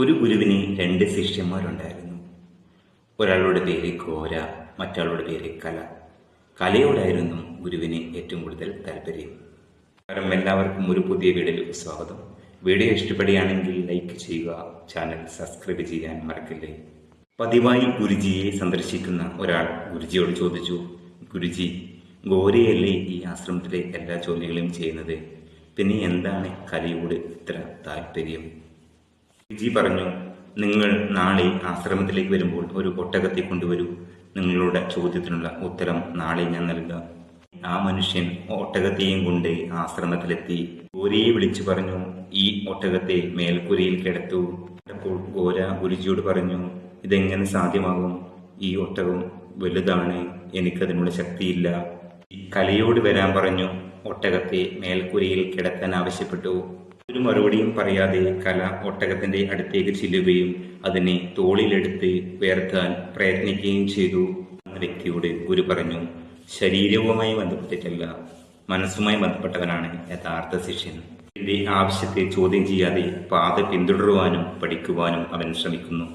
ഒരു ഗുരുവിന് രണ്ട് ശിഷ്യന്മാരുണ്ടായിരുന്നു. ഒരാളുടെ പേര് ഘോര മറ്റാളുടെ പേര് കല. കലയോടായിരുന്നു ഗുരുവിന് ഏറ്റവും കൂടുതൽ താല്പര്യം. കാരണം എല്ലാവർക്കും ഒരു പുതിയ വീഡിയോയിൽ സ്വാഗതം. വീഡിയോ ഇഷ്ടപ്പെടുകയാണെങ്കിൽ ലൈക്ക് ചെയ്യുക ചാനൽ സബ്സ്ക്രൈബ് ചെയ്യാൻ മറക്കില്ലേ? പതിവായി ഗുരുജിയെ സന്ദർശിക്കുന്ന ഒരാൾ ഗുരുജിയോട് ചോദിച്ചു ഗുരുജി ഗോരയല്ലേ ഈ ആശ്രമത്തിലെ എല്ലാ ജോലികളും ചെയ്യുന്നത്? പിന്നെ എന്താണ് കലയോട് ഇത്ര താല്പര്യം? ജി പറഞ്ഞു നിങ്ങൾ നാളെ ആശ്രമത്തിലേക്ക് വരുമ്പോൾ ഒരു ഒട്ടകത്തെ കൊണ്ടുവരൂ. നിങ്ങളുടെ ചോദ്യത്തിനുള്ള ഉത്തരം നാളെ ഞാൻ നൽകാം. ആ മനുഷ്യൻ ഒട്ടകത്തെയും കൊണ്ട് ആശ്രമത്തിലെത്തി. ഗോരയെ വിളിച്ചു പറഞ്ഞു ഈ ഒട്ടകത്തെ മേൽക്കൂരയിൽ കിടത്തു. അപ്പോൾ ഗോര ഗുരുജിയോട് പറഞ്ഞു ഇതെങ്ങനെ സാധ്യമാകും? ഈ ഒട്ടകം വലുതാണ് എനിക്കതിനുള്ള ശക്തിയില്ല. കലയോട് വരാൻ പറഞ്ഞു ഒട്ടകത്തെ മേൽക്കൂരയിൽ കിടത്താൻ ആവശ്യപ്പെട്ടു. ഒരു മറുപടിയും പറയാതെ കല ഒട്ടകത്തിന്റെ അടുത്തേക്ക് ചെല്ലുകയും അതിനെ തോളിലെടുത്ത് ഉയർത്താൻ പ്രയത്നിക്കുകയും ചെയ്തു. എന്ന വ്യക്തിയോട് ഗുരു പറഞ്ഞു ശരീരവുമായി ബന്ധപ്പെട്ടിട്ടല്ല മനസ്സുമായി ബന്ധപ്പെട്ടവനാണ് യഥാർത്ഥ ശിഷ്യൻ. ഇതിന്റെ ആവശ്യത്തെ ചോദ്യം ചെയ്യാതെ പാത പിന്തുടരുവാനും പഠിക്കുവാനും അവൻ ശ്രമിക്കുന്നു.